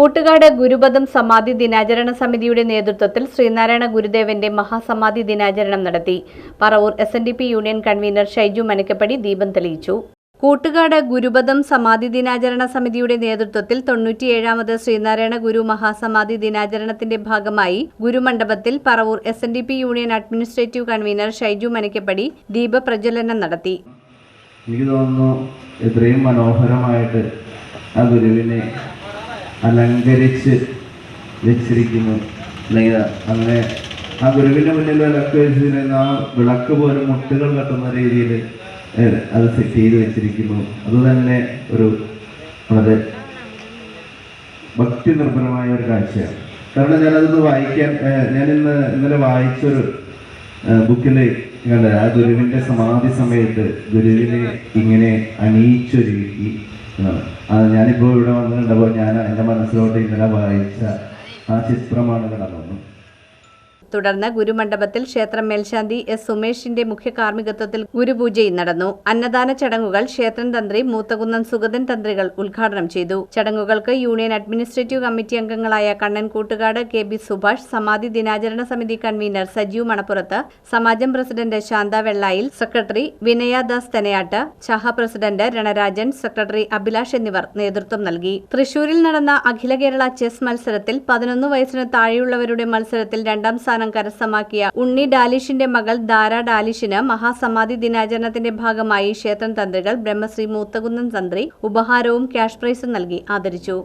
കൂട്ടുകാട് ഗുരുപദം സമാധി ദിനാചരണ സമിതിയുടെ നേതൃത്വത്തിൽ ശ്രീനാരായണ ഗുരുദേവന്റെ മഹാസമാധി ദിനാചരണം നടത്തി. Paravur S N D P union convener Shaiju Manakkappady ദീപം തെളിയിച്ചു. കൂട്ടുകാട് ഗുരുപദം സമാധി ദിനാചരണ സമിതിയുടെ നേതൃത്വത്തിൽ തൊണ്ണൂറ്റിയേഴാമത് ശ്രീനാരായണ ഗുരു മഹാസമാധി ദിനാചരണത്തിന്റെ ഭാഗമായി ഗുരുമണ്ഡപത്തിൽ Paravur S N D P union administrative convener Shaiju Manakkappady ദീപപ്രജ്വലനം നടത്തി. എനിക്ക് തോന്നുന്നു ഇത്രയും മനോഹരമായിട്ട് ആ ഗുരുവിനെ അലങ്കരിച്ച് വെച്ചിരിക്കുന്നു. അല്ലെങ്കിൽ അങ്ങനെ ആ ഗുരുവിന്റെ മുന്നിൽ വിളക്ക് വെച്ചിരുന്ന ആ വിളക്ക് പോലും മുട്ടുകൾ കെട്ടുന്ന രീതിയിൽ അത് സെറ്റ് ചെയ്ത് വെച്ചിരിക്കുന്നു. അത് തന്നെ ഒരു വളരെ ഭക്തി നിർഭരമായ ഒരു കാഴ്ചയാണ്. കാരണം ഞാനതൊന്ന് വായിക്കാൻ ഞാൻ ഇന്ന് ഇന്നലെ വായിച്ചൊരു ബുക്കിൽ കണ്ട ആ ഗുരുവിന്റെ സമാധി സമയത്ത് ഗുരുവിനെ ഇങ്ങനെ അണിയിച്ചൊരുക്കി ഞാനിപ്പോൾ ഇവിടെ വന്നിട്ടുണ്ടപ്പോൾ ഞാൻ എന്റെ മനസ്സിലോട്ട് ഇന്നലെ വായിച്ച ആ ചിത്രമാണ് കടന്നു തുടർന്ന് ഗുരുമണ്ഡപത്തിൽ ക്ഷേത്രം മേൽശാന്തി എസ് സുമേഷിന്റെ മുഖ്യ കാർമ്മികത്വത്തിൽ ഗുരുപൂജയും നടന്നു. അന്നദാന ചടങ്ങുകൾ ക്ഷേത്രം തന്ത്രി മൂത്തകുന്നം സുഗതൻ തന്ത്രികൾ ഉദ്ഘാടനം ചെയ്തു. ചടങ്ങുകൾക്ക് യൂണിയൻ അഡ്മിനിസ്ട്രേറ്റീവ് കമ്മിറ്റി അംഗങ്ങളായ കണ്ണൻ കൂട്ടുകാട് കെ ബി സുഭാഷ് സമാധി ദിനാചരണ സമിതി കൺവീനർ സജീവ് മണപ്പുറത്ത് സമാജം പ്രസിഡന്റ് ശാന്ത വെള്ളായിൽ സെക്രട്ടറി വിനയദാസ് തെനയാട്ട് ചഹ പ്രസിഡന്റ് രണരാജൻ സെക്രട്ടറി അഭിലാഷ് എന്നിവർ നേതൃത്വം നൽകി. തൃശൂരിൽ നടന്ന അഖില കേരള ചെസ് മത്സരത്തിൽ പതിനൊന്ന് വയസ്സിന് താഴെയുള്ളവരുടെ മത്സരത്തിൽ രണ്ടാം സ്ഥാനം കരസ്ഥമാക്കിയ ഉണ്ണി ഡാലിഷിന്റെ മകൾ ദാര ഡാലിഷിന് മഹാസമാധി ദിനാചരണത്തിന്റെ ഭാഗമായി ക്ഷേത്രം തന്ത്രികൾ ബ്രഹ്മശ്രീ മൂത്തകുന്നൻ തന്ത്രി ഉപഹാരവും ക്യാഷ് പ്രൈസും നൽകി ആദരിച്ചു.